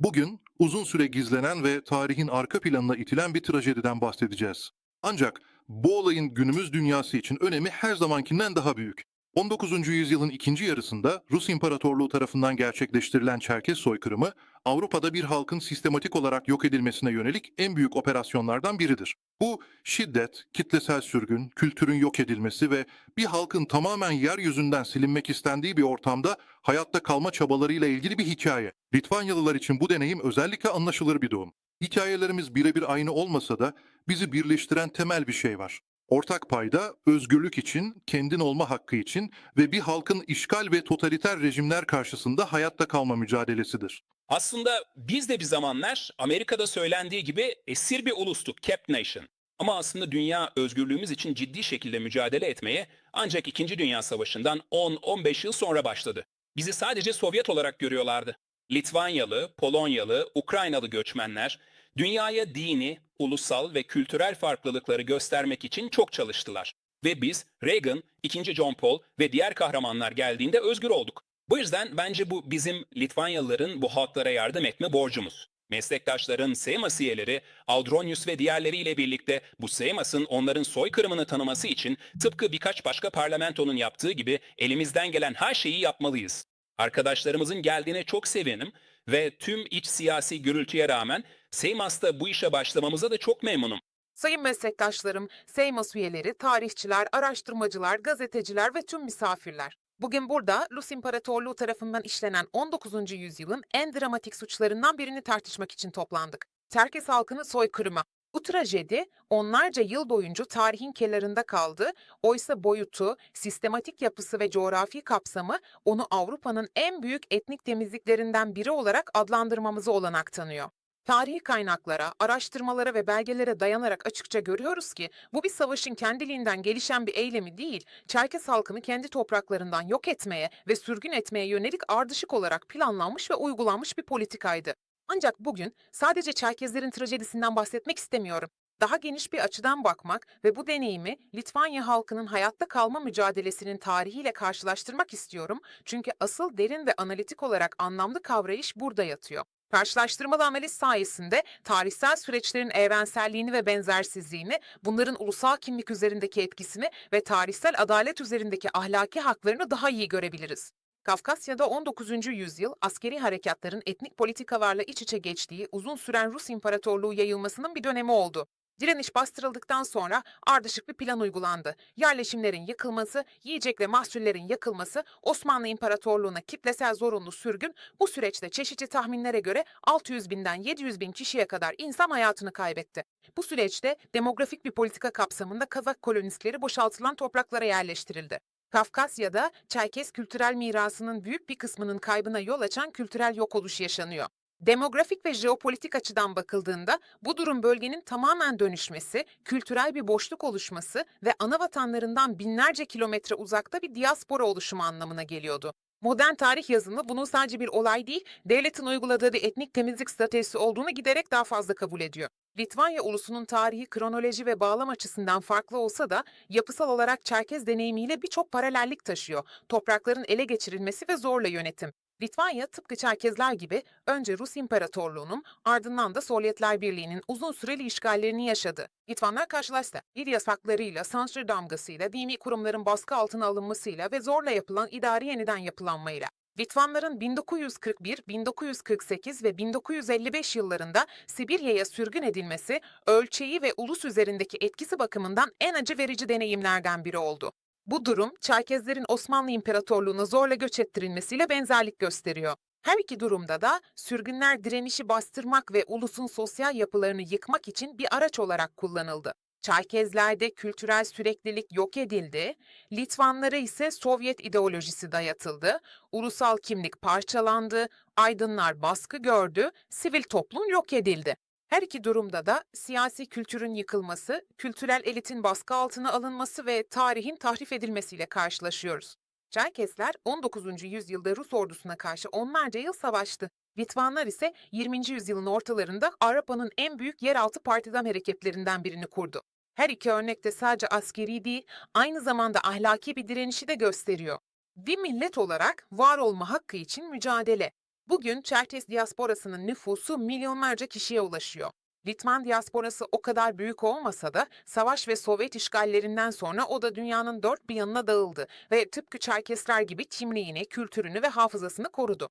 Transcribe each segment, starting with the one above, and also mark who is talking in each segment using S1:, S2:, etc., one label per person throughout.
S1: Bugün uzun süre gizlenen ve tarihin arka planına itilen bir trajediden bahsedeceğiz. Ancak bu olayın günümüz dünyası için önemi her zamankinden daha büyük. 19. yüzyılın ikinci yarısında Rus İmparatorluğu tarafından gerçekleştirilen Çerkes soykırımı, Avrupa'da bir halkın sistematik olarak yok edilmesine yönelik en büyük operasyonlardan biridir. Bu şiddet, kitlesel sürgün, kültürün yok edilmesi ve bir halkın tamamen yeryüzünden silinmek istendiği bir ortamda hayatta kalma çabalarıyla ilgili bir hikaye. Litvanyalılar için bu deneyim özellikle anlaşılır bir doğum. Hikayelerimiz birebir aynı olmasa da bizi birleştiren temel bir şey var. Ortak payda özgürlük için, kendin olma hakkı için ve bir halkın işgal ve totaliter rejimler karşısında hayatta kalma mücadelesidir.
S2: Aslında biz de bir zamanlar Amerika'da söylendiği gibi esir bir ulustuk, Cap Nation. Ama aslında dünya özgürlüğümüz için ciddi şekilde mücadele etmeye ancak 2. Dünya Savaşı'ndan 10-15 yıl sonra başladı. Bizi sadece Sovyet olarak görüyorlardı. Litvanyalı, Polonyalı, Ukraynalı göçmenler dünyaya dini, ulusal ve kültürel farklılıkları göstermek için çok çalıştılar. Ve biz Reagan, 2. John Paul ve diğer kahramanlar geldiğinde özgür olduk. Bu yüzden bence bu bizim Litvanyalıların bu halklara yardım etme borcumuz. Meslektaşların Seimas üyeleri, Aldronius ve diğerleriyle birlikte bu Seimas'ın onların soykırımını tanıması için tıpkı birkaç başka parlamentonun yaptığı gibi elimizden gelen her şeyi yapmalıyız. Arkadaşlarımızın geldiğine çok sevinim ve tüm iç siyasi gürültüye rağmen Seimas'ta bu işe başlamamıza da çok memnunum.
S3: Sayın meslektaşlarım, Seymas üyeleri, tarihçiler, araştırmacılar, gazeteciler ve tüm misafirler. Bugün burada Rus İmparatorluğu tarafından işlenen 19. yüzyılın en dramatik suçlarından birini tartışmak için toplandık. Terkes halkını soykırımı. Bu trajedi onlarca yıl boyunca tarihin kenarında kaldı. Oysa boyutu, sistematik yapısı ve coğrafi kapsamı onu Avrupa'nın en büyük etnik temizliklerinden biri olarak adlandırmamızı olanak tanıyor. Tarihi kaynaklara, araştırmalara ve belgelere dayanarak açıkça görüyoruz ki bu bir savaşın kendiliğinden gelişen bir eylemi değil, Çerkes halkını kendi topraklarından yok etmeye ve sürgün etmeye yönelik ardışık olarak planlanmış ve uygulanmış bir politikaydı. Ancak bugün sadece Çerkezlerin trajedisinden bahsetmek istemiyorum. Daha geniş bir açıdan bakmak ve bu deneyimi Litvanya halkının hayatta kalma mücadelesinin tarihiyle karşılaştırmak istiyorum. Çünkü asıl derin ve analitik olarak anlamlı kavrayış burada yatıyor. Karşılaştırmalı analiz sayesinde tarihsel süreçlerin evrenselliğini ve benzersizliğini, bunların ulusal kimlik üzerindeki etkisini ve tarihsel adalet üzerindeki ahlaki haklarını daha iyi görebiliriz. Kafkasya'da 19. yüzyıl askeri harekatların etnik politikalarla iç içe geçtiği uzun süren Rus İmparatorluğu yayılmasının bir dönemi oldu. Direniş bastırıldıktan sonra ardışık bir plan uygulandı. Yerleşimlerin yıkılması, yiyecek ve mahsullerin yakılması, Osmanlı İmparatorluğu'na kitlesel zorunlu sürgün, bu süreçte çeşitli tahminlere göre 600 binden 700 bin kişiye kadar insan hayatını kaybetti. Bu süreçte demografik bir politika kapsamında Kazak kolonistleri boşaltılan topraklara yerleştirildi. Kafkasya'da Çerkes kültürel mirasının büyük bir kısmının kaybına yol açan kültürel yok oluş yaşanıyor. Demografik ve jeopolitik açıdan bakıldığında bu durum bölgenin tamamen dönüşmesi, kültürel bir boşluk oluşması ve ana vatanlarından binlerce kilometre uzakta bir diaspora oluşumu anlamına geliyordu. Modern tarih yazımı bunun sadece bir olay değil, devletin uyguladığı bir etnik temizlik stratejisi olduğunu giderek daha fazla kabul ediyor. Litvanya ulusunun tarihi, kronoloji ve bağlam açısından farklı olsa da yapısal olarak Çerkez deneyimiyle birçok paralellik taşıyor. Toprakların ele geçirilmesi ve zorla yönetim. Litvanya tıpkı Çerkezler gibi önce Rus İmparatorluğu'nun ardından da Sovyetler Birliği'nin uzun süreli işgallerini yaşadı. Litvanlar karşılaştı. Dil yasaklarıyla, sansür damgasıyla, dini kurumların baskı altına alınmasıyla ve zorla yapılan idari yeniden yapılanmayla. Litvanların 1941, 1948 ve 1955 yıllarında Sibirya'ya sürgün edilmesi, ölçeği ve ulus üzerindeki etkisi bakımından en acı verici deneyimlerden biri oldu. Bu durum, Çerkezlerin Osmanlı İmparatorluğu'na zorla göç ettirilmesiyle benzerlik gösteriyor. Her iki durumda da sürgünler direnişi bastırmak ve ulusun sosyal yapılarını yıkmak için bir araç olarak kullanıldı. Çerkezlerde kültürel süreklilik yok edildi, Litvanlara ise Sovyet ideolojisi dayatıldı, ulusal kimlik parçalandı, aydınlar baskı gördü, sivil toplum yok edildi. Her iki durumda da siyasi kültürün yıkılması, kültürel elitin baskı altına alınması ve tarihin tahrif edilmesiyle karşılaşıyoruz. Çerkesler 19. yüzyılda Rus ordusuna karşı onlarca yıl savaştı. Litvanlar ise 20. yüzyılın ortalarında Avrupa'nın en büyük yeraltı partizan hareketlerinden birini kurdu. Her iki örnekte sadece askeri değil, aynı zamanda ahlaki bir direnişi de gösteriyor. Bir millet olarak var olma hakkı için mücadele. Bugün Çerkes diasporasının nüfusu milyonlarca kişiye ulaşıyor. Litvan diasporası o kadar büyük olmasa da savaş ve Sovyet işgallerinden sonra o da dünyanın dört bir yanına dağıldı ve tıpkı Çerkesler gibi kimliğini, kültürünü ve hafızasını korudu.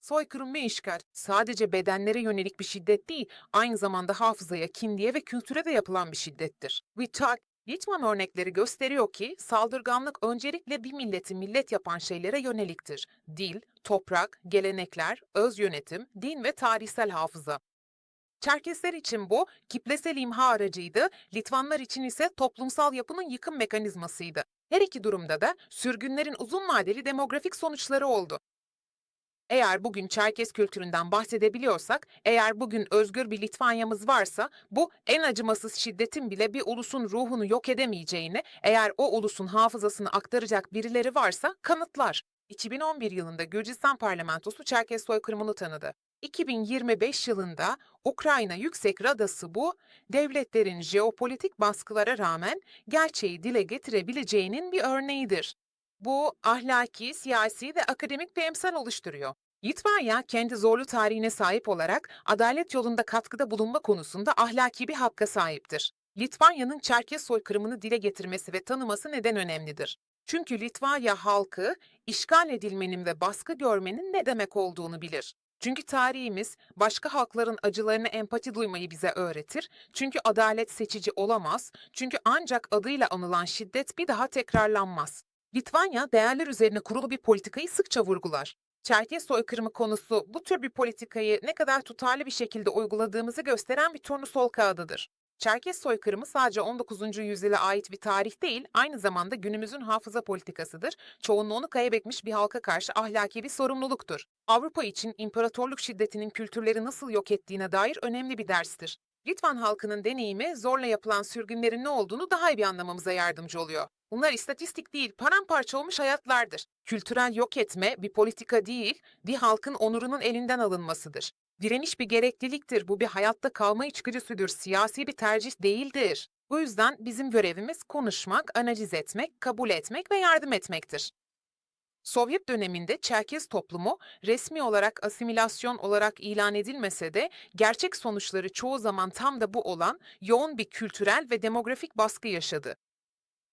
S3: Soykırım ve işgal sadece bedenlere yönelik bir şiddet değil, aynı zamanda hafızaya, kimliğe ve kültüre de yapılan bir şiddettir. Vitak, Litvan örnekleri gösteriyor ki saldırganlık öncelikle bir milleti millet yapan şeylere yöneliktir. Dil, toprak, gelenekler, öz yönetim, din ve tarihsel hafıza. Çerkesler için bu kitlesel imha aracıydı, Litvanlar için ise toplumsal yapının yıkım mekanizmasıydı. Her iki durumda da sürgünlerin uzun vadeli demografik sonuçları oldu. Eğer bugün Çerkes kültüründen bahsedebiliyorsak, eğer bugün özgür bir Litvanyamız varsa, bu en acımasız şiddetin bile bir ulusun ruhunu yok edemeyeceğini, eğer o ulusun hafızasını aktaracak birileri varsa kanıtlar. 2011 yılında Gürcistan parlamentosu Çerkes soykırımını tanıdı. 2025 yılında Ukrayna Yüksek Radası bu, devletlerin jeopolitik baskılara rağmen gerçeği dile getirebileceğinin bir örneğidir. Bu ahlaki, siyasi ve akademik bir emsal oluşturuyor. Litvanya kendi zorlu tarihine sahip olarak adalet yolunda katkıda bulunma konusunda ahlaki bir hakka sahiptir. Litvanya'nın Çerkes soykırımını dile getirmesi ve tanıması neden önemlidir? Çünkü Litvanya halkı işgal edilmenin ve baskı görmenin ne demek olduğunu bilir. Çünkü tarihimiz başka halkların acılarına empati duymayı bize öğretir. Çünkü adalet seçici olamaz. Çünkü ancak adıyla anılan şiddet bir daha tekrarlanmaz. Litvanya değerler üzerine kurulu bir politikayı sıkça vurgular. Çerkes soykırımı konusu bu tür bir politikayı ne kadar tutarlı bir şekilde uyguladığımızı gösteren bir turnusol kağıdıdır. Çerkes soykırımı sadece 19. yüzyıla ait bir tarih değil, aynı zamanda günümüzün hafıza politikasıdır. Çoğunluğunu kaybetmiş bir halka karşı ahlaki bir sorumluluktur. Avrupa için imparatorluk şiddetinin kültürleri nasıl yok ettiğine dair önemli bir derstir. Litvan halkının deneyimi zorla yapılan sürgünlerin ne olduğunu daha iyi anlamamıza yardımcı oluyor. Bunlar istatistik değil, paramparça olmuş hayatlardır. Kültürel yok etme bir politika değil, bir halkın onurunun elinden alınmasıdır. Direniş bir gerekliliktir, bu bir hayatta kalma içgüdüsüdür, siyasi bir tercih değildir. Bu yüzden bizim görevimiz konuşmak, analiz etmek, kabul etmek ve yardım etmektir. Sovyet döneminde Çerkez toplumu resmi olarak asimilasyon olarak ilan edilmese de gerçek sonuçları çoğu zaman tam da bu olan yoğun bir kültürel ve demografik baskı yaşadı.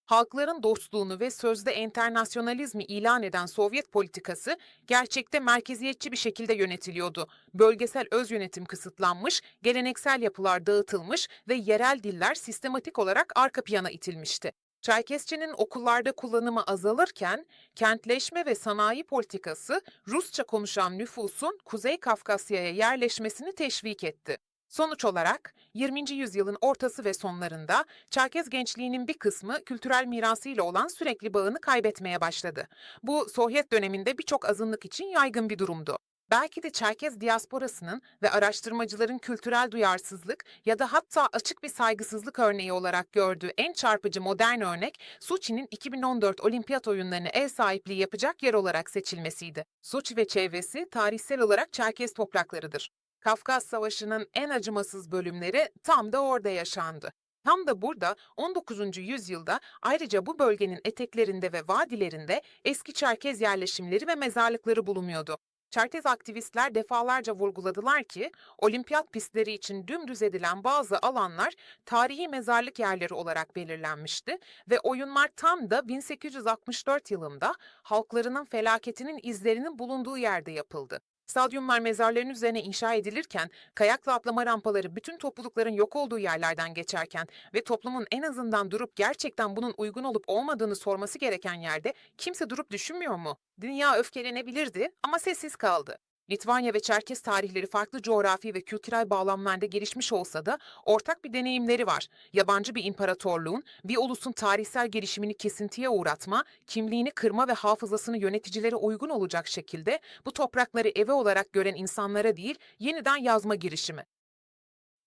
S3: Halkların dostluğunu ve sözde enternasyonalizmi ilan eden Sovyet politikası gerçekte merkeziyetçi bir şekilde yönetiliyordu. Bölgesel öz yönetim kısıtlanmış, geleneksel yapılar dağıtılmış ve yerel diller sistematik olarak arka plana itilmişti. Çerkesçenin okullarda kullanımı azalırken kentleşme ve sanayi politikası Rusça konuşan nüfusun Kuzey Kafkasya'ya yerleşmesini teşvik etti. Sonuç olarak 20. yüzyılın ortası ve sonlarında Çerkez gençliğinin bir kısmı kültürel mirasıyla olan sürekli bağını kaybetmeye başladı. Bu Sovyet döneminde birçok azınlık için yaygın bir durumdu. Belki de Çerkez diasporasının ve araştırmacıların kültürel duyarsızlık ya da hatta açık bir saygısızlık örneği olarak gördüğü en çarpıcı modern örnek Soçi'nin 2014 olimpiyat oyunlarına ev sahipliği yapacak yer olarak seçilmesiydi. Soçi ve çevresi tarihsel olarak Çerkez topraklarıdır. Kafkas Savaşı'nın en acımasız bölümleri tam da orada yaşandı. Tam da burada 19. yüzyılda ayrıca bu bölgenin eteklerinde ve vadilerinde eski Çerkez yerleşimleri ve mezarlıkları bulunuyordu. Çerkez aktivistler defalarca vurguladılar ki, olimpiyat pistleri için dümdüz edilen bazı alanlar tarihi mezarlık yerleri olarak belirlenmişti ve oyunlar tam da 1864 yılında halklarının felaketinin izlerinin bulunduğu yerde yapıldı. Stadyumlar mezarların üzerine inşa edilirken, kayakla atlama rampaları bütün toplulukların yok olduğu yerlerden geçerken ve toplumun en azından durup gerçekten bunun uygun olup olmadığını sorması gereken yerde kimse durup düşünmüyor mu? Dünya öfkelenebilirdi ama sessiz kaldı. Litvanya ve Çerkes tarihleri farklı coğrafi ve kültürel bağlamlarda gelişmiş olsa da ortak bir deneyimleri var. Yabancı bir imparatorluğun, bir ulusun tarihsel gelişimini kesintiye uğratma, kimliğini kırma ve hafızasını yöneticilere uygun olacak şekilde bu toprakları evi olarak gören insanlara değil, yeniden yazma girişimi.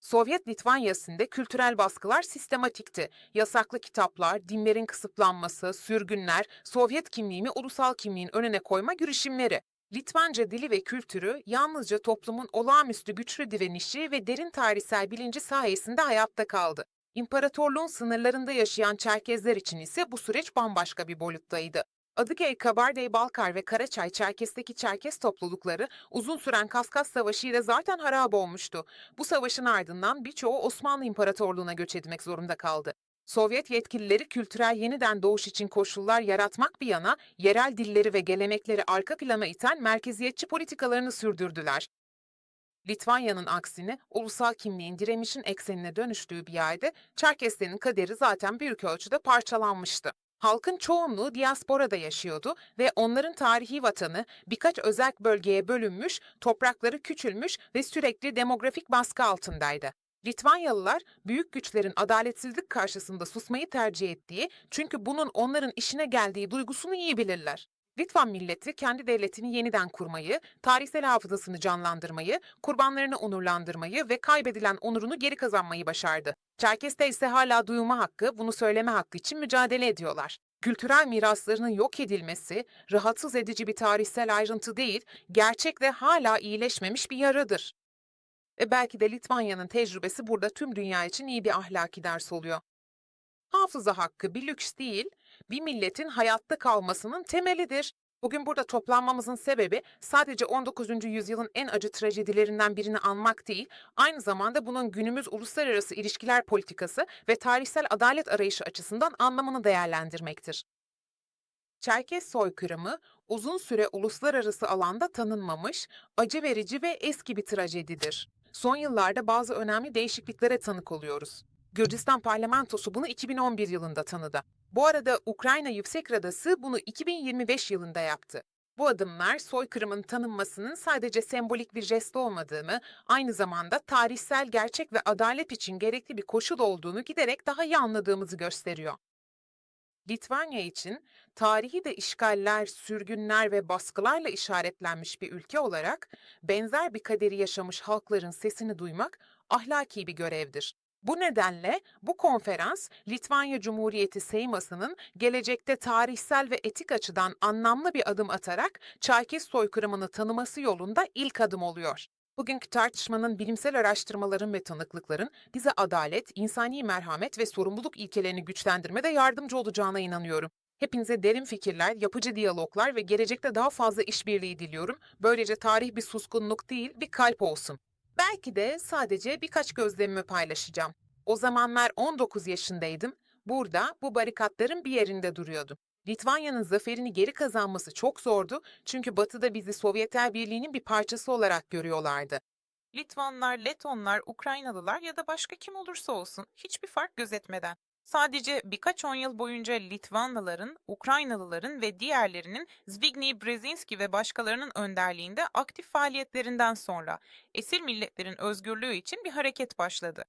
S3: Sovyet Litvanyası'nda kültürel baskılar sistematikti. Yasaklı kitaplar, dinlerin kısıtlanması, sürgünler, Sovyet kimliğini ulusal kimliğin önüne koyma girişimleri. Litvanca dili ve kültürü yalnızca toplumun olağanüstü güçlü direnişi ve derin tarihsel bilinci sayesinde hayatta kaldı. İmparatorluğun sınırlarında yaşayan Çerkezler için ise bu süreç bambaşka bir boyuttaydı. Adıgey, Kabardey-Balkar ve Karaçay Çerkes'teki Çerkes toplulukları uzun süren Kafkas Savaşı ile zaten harap olmuştu. Bu savaşın ardından birçoğu Osmanlı İmparatorluğu'na göç etmek zorunda kaldı. Sovyet yetkilileri kültürel yeniden doğuş için koşullar yaratmak bir yana yerel dilleri ve gelenekleri arka plana iten merkeziyetçi politikalarını sürdürdüler. Litvanya'nın aksine ulusal kimliğin direnişin eksenine dönüştüğü bir yerde Çerkeslerin kaderi zaten büyük ölçüde parçalanmıştı. Halkın çoğunluğu diasporada yaşıyordu ve onların tarihi vatanı birkaç özel bölgeye bölünmüş, toprakları küçülmüş ve sürekli demografik baskı altındaydı. Litvanyalılar büyük güçlerin adaletsizlik karşısında susmayı tercih ettiği çünkü bunun onların işine geldiği duygusunu iyi bilirler. Litvan milleti kendi devletini yeniden kurmayı, tarihsel hafızasını canlandırmayı, kurbanlarını onurlandırmayı ve kaybedilen onurunu geri kazanmayı başardı. Çerkes'te ise hala duyma hakkı, bunu söyleme hakkı için mücadele ediyorlar. Kültürel miraslarının yok edilmesi, rahatsız edici bir tarihsel ayrıntı değil, gerçek ve hala iyileşmemiş bir yaradır. Ve belki de Litvanya'nın tecrübesi burada tüm dünya için iyi bir ahlaki ders oluyor. Hafıza hakkı bir lüks değil, bir milletin hayatta kalmasının temelidir. Bugün burada toplanmamızın sebebi sadece 19. yüzyılın en acı trajedilerinden birini anmak değil, aynı zamanda bunun günümüz uluslararası ilişkiler politikası ve tarihsel adalet arayışı açısından anlamını değerlendirmektir. Çerkes soykırımı uzun süre uluslararası alanda tanınmamış, acı verici ve eski bir trajedidir. Son yıllarda bazı önemli değişikliklere tanık oluyoruz. Gürcistan parlamentosu bunu 2011 yılında tanıdı. Bu arada Ukrayna Yüksek Radası bunu 2025 yılında yaptı. Bu adımlar soykırımın tanınmasının sadece sembolik bir jest olmadığını, aynı zamanda tarihsel gerçek ve adalet için gerekli bir koşul olduğunu giderek daha iyi anladığımızı gösteriyor. Litvanya için tarihi de işgaller, sürgünler ve baskılarla işaretlenmiş bir ülke olarak benzer bir kaderi yaşamış halkların sesini duymak ahlaki bir görevdir. Bu nedenle bu konferans Litvanya Cumhuriyeti Seyması'nın gelecekte tarihsel ve etik açıdan anlamlı bir adım atarak Çerkes soykırımını tanıması yolunda ilk adım oluyor. Bugünkü tartışmanın bilimsel araştırmaların ve tanıklıkların bize adalet, insani merhamet ve sorumluluk ilkelerini güçlendirmede yardımcı olacağına inanıyorum. Hepinize derin fikirler, yapıcı diyaloglar ve gelecekte daha fazla işbirliği diliyorum. Böylece tarih bir suskunluk değil, bir kalp olsun. Belki de sadece birkaç gözlemimi paylaşacağım. O zamanlar 19 yaşındaydım. Burada bu barikatların bir yerinde duruyordum. Litvanya'nın zaferini geri kazanması çok zordu çünkü Batı'da bizi Sovyetler Birliği'nin bir parçası olarak görüyorlardı.
S4: Litvanlar, Letonlar, Ukraynalılar ya da başka kim olursa olsun hiçbir fark gözetmeden sadece birkaç on yıl boyunca Litvanlıların, Ukraynalıların ve diğerlerinin Zbigniew Brzezinski ve başkalarının önderliğinde aktif faaliyetlerinden sonra esir milletlerin özgürlüğü için bir hareket başladı.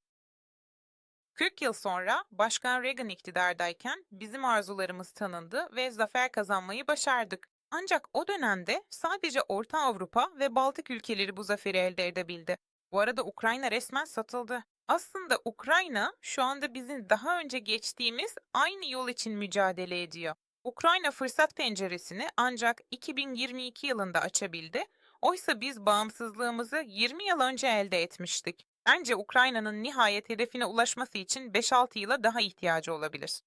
S4: 40 yıl sonra Başkan Reagan iktidardayken bizim arzularımız tanındı ve zafer kazanmayı başardık. Ancak o dönemde sadece Orta Avrupa ve Baltık ülkeleri bu zaferi elde edebildi. Bu arada Ukrayna resmen satıldı. Aslında Ukrayna şu anda bizim daha önce geçtiğimiz aynı yol için mücadele ediyor. Ukrayna fırsat penceresini ancak 2022 yılında açabildi. Oysa biz bağımsızlığımızı 20 yıl önce elde etmiştik. Bence Ukrayna'nın nihayet hedefine ulaşması için 5-6 yıla daha ihtiyacı olabilir.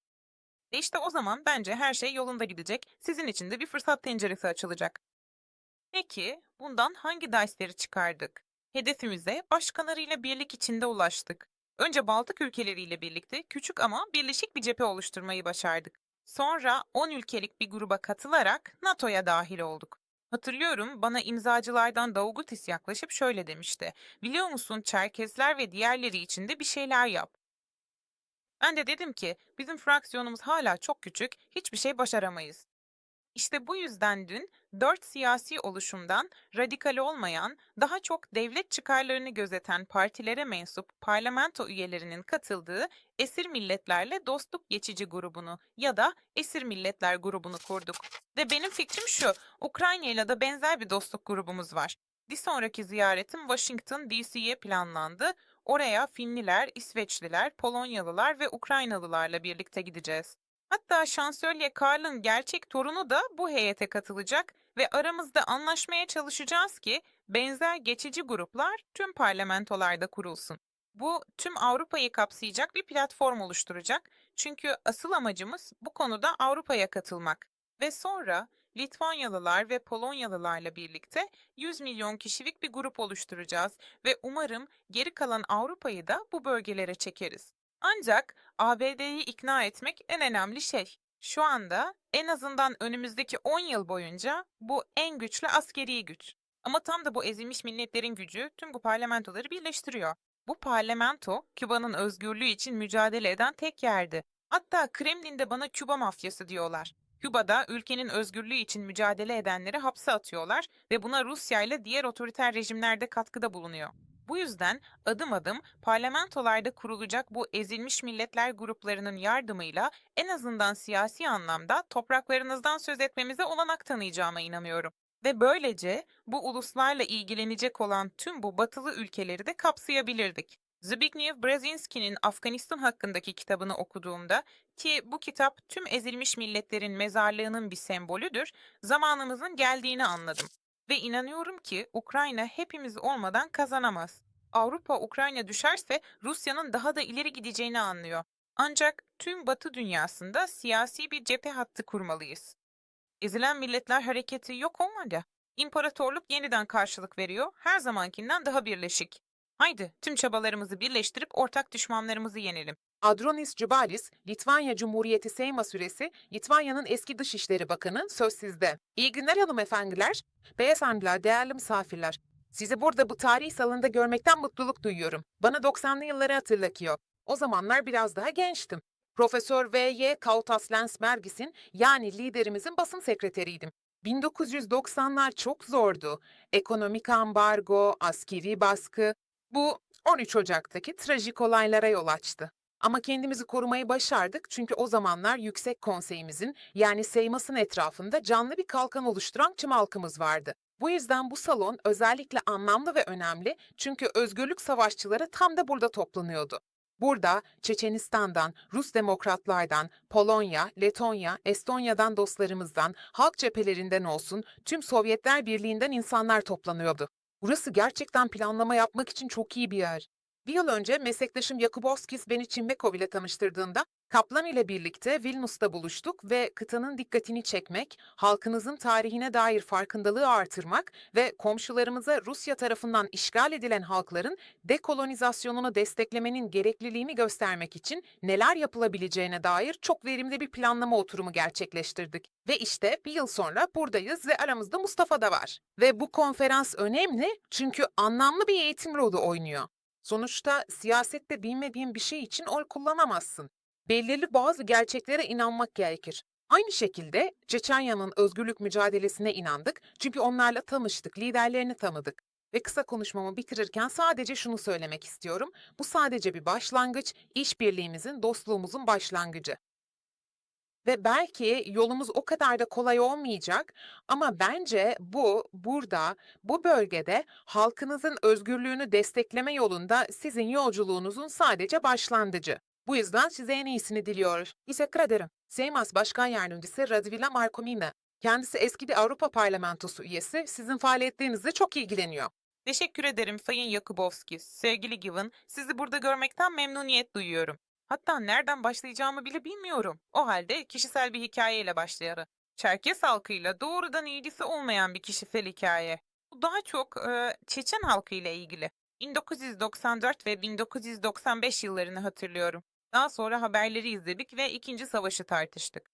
S4: E işte o zaman bence her şey yolunda gidecek. Sizin için de bir fırsat penceresi açılacak. Peki, bundan hangi dersleri çıkardık? Hedefimize başkalarıyla birlik içinde ulaştık. Önce Baltık ülkeleriyle birlikte küçük ama birleşik bir cephe oluşturmayı başardık. Sonra 10 ülkelik bir gruba katılarak NATO'ya dahil olduk. Hatırlıyorum bana imzacılardan Davugutis yaklaşıp şöyle demişti. Biliyor musun Çerkesler ve diğerleri için de bir şeyler yap. Ben de dedim ki bizim fraksiyonumuz hala çok küçük, hiçbir şey başaramayız. İşte bu yüzden dün dört siyasi oluşumdan radikal olmayan, daha çok devlet çıkarlarını gözeten partilere mensup parlamento üyelerinin katıldığı Esir Milletlerle Dostluk Geçici grubunu ya da Esir Milletler grubunu kurduk. Ve benim fikrim şu, Ukrayna ile de benzer bir dostluk grubumuz var. Bir sonraki ziyaretim Washington DC'ye planlandı. Oraya Finliler, İsveçliler, Polonyalılar ve Ukraynalılarla birlikte gideceğiz. Hatta Şansölye Karl'ın gerçek torunu da bu heyete katılacak ve aramızda anlaşmaya çalışacağız ki benzer geçici gruplar tüm parlamentolarda kurulsun. Bu tüm Avrupa'yı kapsayacak bir platform oluşturacak. Çünkü asıl amacımız bu konuda Avrupa'ya katılmak. Ve sonra Litvanyalılar ve Polonyalılarla birlikte 100 milyon kişilik bir grup oluşturacağız ve umarım geri kalan Avrupa'yı da bu bölgelere çekeriz. Ancak ABD'yi ikna etmek en önemli şey. Şu anda en azından önümüzdeki 10 yıl boyunca bu en güçlü askeri güç. Ama tam da bu ezilmiş milletlerin gücü tüm bu parlamentoları birleştiriyor. Bu parlamento Küba'nın özgürlüğü için mücadele eden tek yerdi. Hatta Kremlin'de bana Küba mafyası diyorlar. Küba'da ülkenin özgürlüğü için mücadele edenleri hapse atıyorlar ve buna Rusya ile diğer otoriter rejimlerde katkıda bulunuyor. Bu yüzden adım adım parlamentolarda kurulacak bu ezilmiş milletler gruplarının yardımıyla en azından siyasi anlamda topraklarınızdan söz etmemize olanak tanıyacağıma inanıyorum. Ve böylece bu uluslarla ilgilenecek olan tüm bu batılı ülkeleri de kapsayabilirdik. Zbigniew Brzezinski'nin Afganistan hakkındaki kitabını okuduğumda ki bu kitap tüm ezilmiş milletlerin mezarlığının bir sembolüdür, zamanımızın geldiğini anladım. Ve inanıyorum ki Ukrayna hepimiz olmadan kazanamaz. Avrupa Ukrayna düşerse Rusya'nın daha da ileri gideceğini anlıyor. Ancak tüm Batı dünyasında siyasi bir cephe hattı kurmalıyız. Ezilen Milletler Hareketi yok olmadı. İmparatorluk yeniden karşılık veriyor, her zamankinden daha birleşik. Haydi tüm çabalarımızı birleştirip ortak düşmanlarımızı yenelim.
S3: Adronis Jubalis, Litvanya Cumhuriyeti Seyma Süresi, Litvanya'nın eski Dışişleri Bakanı söz sizde. İyi günler hanımefendiler, beyefendiler, değerli misafirler. Sizi burada bu tarihi salonda görmekten mutluluk duyuyorum. Bana 90'lı yılları hatırlatıyor. O zamanlar biraz daha gençtim. Profesör V.Y. Kautas Lensbergis'in yani liderimizin basın sekreteriydim. 1990'lar çok zordu. Ekonomik ambargo, askeri baskı. Bu 13 Ocak'taki trajik olaylara yol açtı. Ama kendimizi korumayı başardık çünkü o zamanlar Yüksek Konseyimizin yani Seymas'ın etrafında canlı bir kalkan oluşturan tüm halkımız vardı. Bu yüzden bu salon özellikle anlamlı ve önemli çünkü özgürlük savaşçıları tam da burada toplanıyordu. Burada Çeçenistan'dan, Rus demokratlardan, Polonya, Letonya, Estonya'dan dostlarımızdan, halk cephelerinden olsun tüm Sovyetler Birliği'nden insanlar toplanıyordu. Burası gerçekten planlama yapmak için çok iyi bir yer. Bir yıl önce meslektaşım Yakubovskis beni Çimbekov ile tanıştırdığında Kaplan ile birlikte Vilnius'ta buluştuk ve kıtanın dikkatini çekmek, halkınızın tarihine dair farkındalığı artırmak ve komşularımıza Rusya tarafından işgal edilen halkların dekolonizasyonunu desteklemenin gerekliliğini göstermek için neler yapılabileceğine dair çok verimli bir planlama oturumu gerçekleştirdik. Ve işte bir yıl sonra buradayız ve aramızda Mustafa da var. Ve bu konferans önemli çünkü anlamlı bir eğitim rolü oynuyor. Sonuçta siyasette bilmediğin bir şey için oy kullanamazsın. Belirli bazı gerçeklere inanmak gerekir. Aynı şekilde Çeçenya'nın özgürlük mücadelesine inandık çünkü onlarla tanıştık, liderlerini tanıdık. Ve kısa konuşmamı bitirirken sadece şunu söylemek istiyorum. Bu sadece bir başlangıç, işbirliğimizin, dostluğumuzun başlangıcı. Ve belki yolumuz o kadar da kolay olmayacak ama bence bu, burada, bu bölgede halkınızın özgürlüğünü destekleme yolunda sizin yolculuğunuzun sadece başlangıcı. Bu yüzden size en iyisini diliyor. Teşekkür ederim. Seymas Başkan Yardımcısı Radvila Markomina. Kendisi eski bir Avrupa Parlamentosu üyesi. Sizin faaliyetlerinizle çok ilgileniyor.
S4: Teşekkür ederim Sayın Yakubovskis. Sevgili Given, sizi burada görmekten memnuniyet duyuyorum. Hatta nereden başlayacağımı bile bilmiyorum. O halde kişisel bir hikayeyle başlayarım. Çerkes halkıyla doğrudan ilgisi olmayan bir kişisel hikaye. Bu daha çok e, Çeçen halkıyla ilgili. 1994 ve 1995 yıllarını hatırlıyorum. Daha sonra haberleri izledik ve ikinci savaşı tartıştık.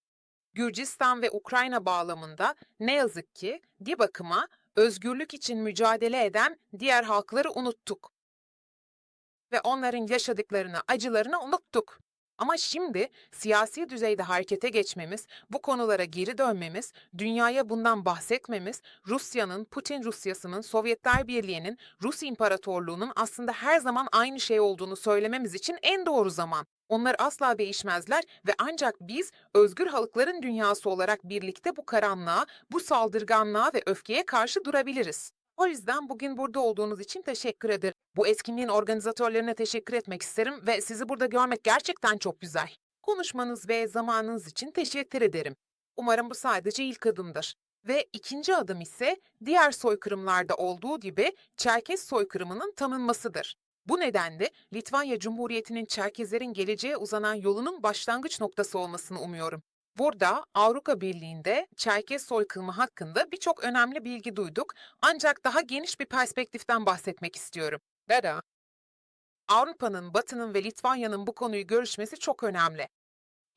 S3: Gürcistan ve Ukrayna bağlamında ne yazık ki bir bakıma özgürlük için mücadele eden diğer halkları unuttuk. Ve onların yaşadıklarını, acılarını unuttuk. Ama şimdi siyasi düzeyde harekete geçmemiz, bu konulara geri dönmemiz, dünyaya bundan bahsetmemiz, Rusya'nın, Putin Rusyası'nın, Sovyetler Birliği'nin, Rus İmparatorluğu'nun aslında her zaman aynı şey olduğunu söylememiz için en doğru zaman. Onlar asla değişmezler ve ancak biz özgür halkların dünyası olarak birlikte bu karanlığa, bu saldırganlığa ve öfkeye karşı durabiliriz. O yüzden bugün burada olduğunuz için teşekkür ederim. Bu etkinliğin organizatörlerine teşekkür etmek isterim ve sizi burada görmek gerçekten çok güzel. Konuşmanız ve zamanınız için teşekkür ederim. Umarım bu sadece ilk adımdır. Ve ikinci adım ise diğer soykırımlarda olduğu gibi Çerkez soykırımının tanınmasıdır. Bu nedenle Litvanya Cumhuriyeti'nin Çerkezlerin geleceğe uzanan yolunun başlangıç noktası olmasını umuyorum. Burada Avrupa Birliği'nde Çerkez soykırımı hakkında birçok önemli bilgi duyduk ancak daha geniş bir perspektiften bahsetmek istiyorum. Bera, Avrupa'nın, Batı'nın ve Litvanya'nın bu konuyu görüşmesi çok önemli.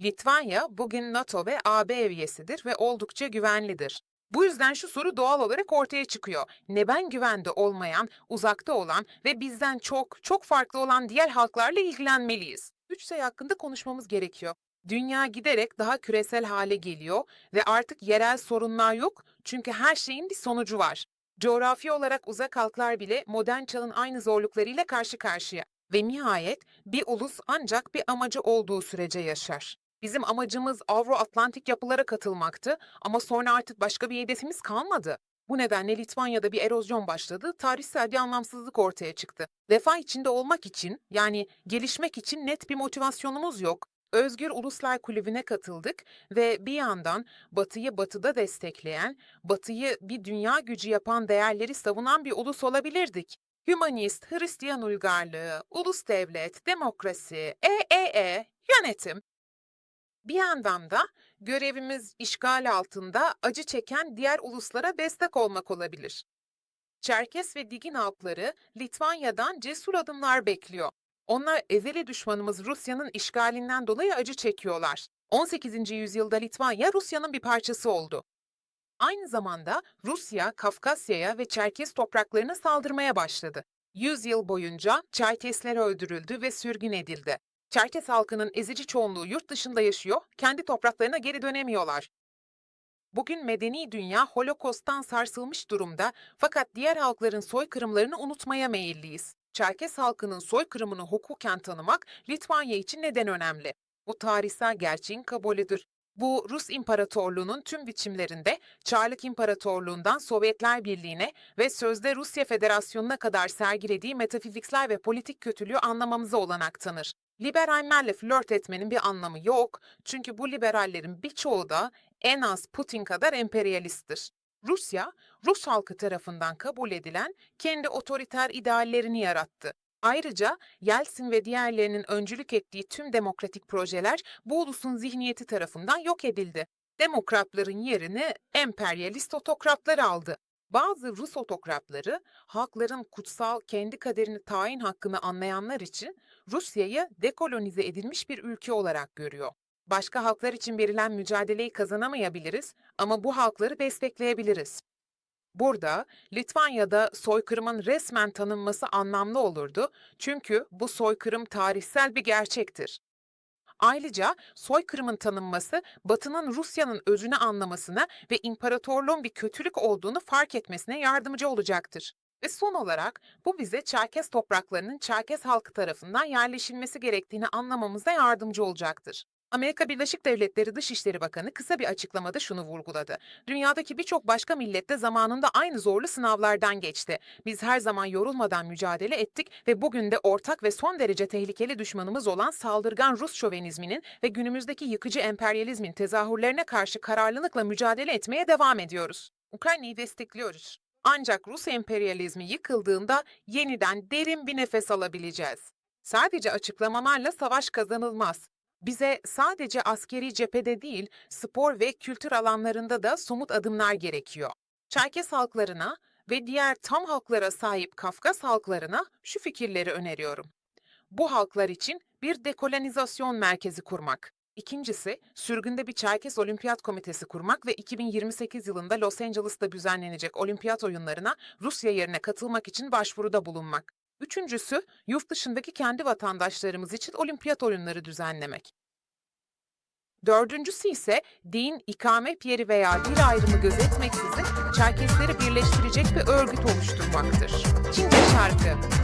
S3: Litvanya bugün NATO ve AB üyesidir ve oldukça güvenlidir. Bu yüzden şu soru doğal olarak ortaya çıkıyor. Neden güvende olmayan, uzakta olan ve bizden çok, çok farklı olan diğer halklarla ilgilenmeliyiz? Üç şey hakkında konuşmamız gerekiyor. Dünya giderek daha küresel hale geliyor ve artık yerel sorunlar yok çünkü her şeyin bir sonucu var. Coğrafi olarak uzak halklar bile modern çağın aynı zorluklarıyla karşı karşıya. Ve nihayet bir ulus ancak bir amacı olduğu sürece yaşar. Bizim amacımız Avro-Atlantik yapılara katılmaktı ama sonra artık başka bir hedefimiz kalmadı. Bu nedenle Litvanya'da bir erozyon başladı, tarihsel bir anlamsızlık ortaya çıktı. Refah içinde olmak için, yani gelişmek için net bir motivasyonumuz yok. Özgür Uluslar Kulübü'ne katıldık ve bir yandan Batı'yı Batı'da destekleyen, Batı'yı bir dünya gücü yapan değerleri savunan bir ulus olabilirdik. Hümanist, Hristiyan uygarlığı, ulus devlet, demokrasi, EEE, yönetim. Bir yandan da görevimiz işgal altında acı çeken diğer uluslara destek olmak olabilir. Çerkes ve Digin halkları Litvanya'dan cesur adımlar bekliyor. Onlar ezeli düşmanımız Rusya'nın işgalinden dolayı acı çekiyorlar. 18. yüzyılda Litvanya Rusya'nın bir parçası oldu. Aynı zamanda Rusya, Kafkasya'ya ve Çerkes topraklarına saldırmaya başladı. Yüzyıl boyunca Çerkesler öldürüldü ve sürgün edildi. Çerkes halkının ezici çoğunluğu yurt dışında yaşıyor, kendi topraklarına geri dönemiyorlar. Bugün medeni dünya Holokost'tan sarsılmış durumda fakat diğer halkların soykırımlarını unutmaya meyilliyiz. Çerkes halkının soykırımını hukuken tanımak Litvanya için neden önemli? Bu tarihsel gerçeğin kabulüdür. Bu Rus İmparatorluğu'nun tüm biçimlerinde Çarlık İmparatorluğu'ndan Sovyetler Birliği'ne ve sözde Rusya Federasyonu'na kadar sergilediği metafiziksel ve politik kötülüğü anlamamıza olanak tanır. Liberallerle flört etmenin bir anlamı yok çünkü bu liberallerin birçoğu da en az Putin kadar emperyalisttir. Rusya, Rus halkı tarafından kabul edilen kendi otoriter ideallerini yarattı. Ayrıca Yeltsin ve diğerlerinin öncülük ettiği tüm demokratik projeler bu ulusun zihniyeti tarafından yok edildi. Demokratların yerini emperyalist otokratlar aldı. Bazı Rus otokratları halkların kutsal kendi kaderini tayin hakkını anlayanlar için Rusya'yı dekolonize edilmiş bir ülke olarak görüyor. Başka halklar için verilen mücadeleyi kazanamayabiliriz ama bu halkları destekleyebiliriz. Burada Litvanya'da soykırımın resmen tanınması anlamlı olurdu çünkü bu soykırım tarihsel bir gerçektir. Ayrıca soykırımın tanınması Batı'nın Rusya'nın özünü anlamasına ve imparatorluğun bir kötülük olduğunu fark etmesine yardımcı olacaktır. Ve son olarak bu bize Çerkes topraklarının Çerkes halkı tarafından yerleşilmesi gerektiğini anlamamıza yardımcı olacaktır. Amerika Birleşik Devletleri Dışişleri Bakanı kısa bir açıklamada şunu vurguladı. Dünyadaki birçok başka millet de zamanında aynı zorlu sınavlardan geçti. Biz her zaman yorulmadan mücadele ettik ve bugün de ortak ve son derece tehlikeli düşmanımız olan saldırgan Rus şovenizminin ve günümüzdeki yıkıcı emperyalizmin tezahürlerine karşı kararlılıkla mücadele etmeye devam ediyoruz. Ukrayna'yı destekliyoruz. Ancak Rus emperyalizmi yıkıldığında yeniden derin bir nefes alabileceğiz. Sadece açıklamalarla savaş kazanılmaz. Bize sadece askeri cephede değil, spor ve kültür alanlarında da somut adımlar gerekiyor. Çerkes halklarına ve diğer tam halklara sahip Kafkas halklarına şu fikirleri öneriyorum. Bu halklar için bir dekolonizasyon merkezi kurmak. İkincisi, sürgünde bir Çerkes Olimpiyat Komitesi kurmak ve 2028 yılında Los Angeles'ta düzenlenecek olimpiyat oyunlarına Rusya yerine katılmak için başvuruda bulunmak. Üçüncüsü, yurt dışındaki kendi vatandaşlarımız için olimpiyat oyunları düzenlemek. Dördüncüsü ise din, ikamet yeri veya dil ayrımı gözetmeksizin Çerkesleri birleştirecek bir örgüt oluşturmaktır. Çince şarkı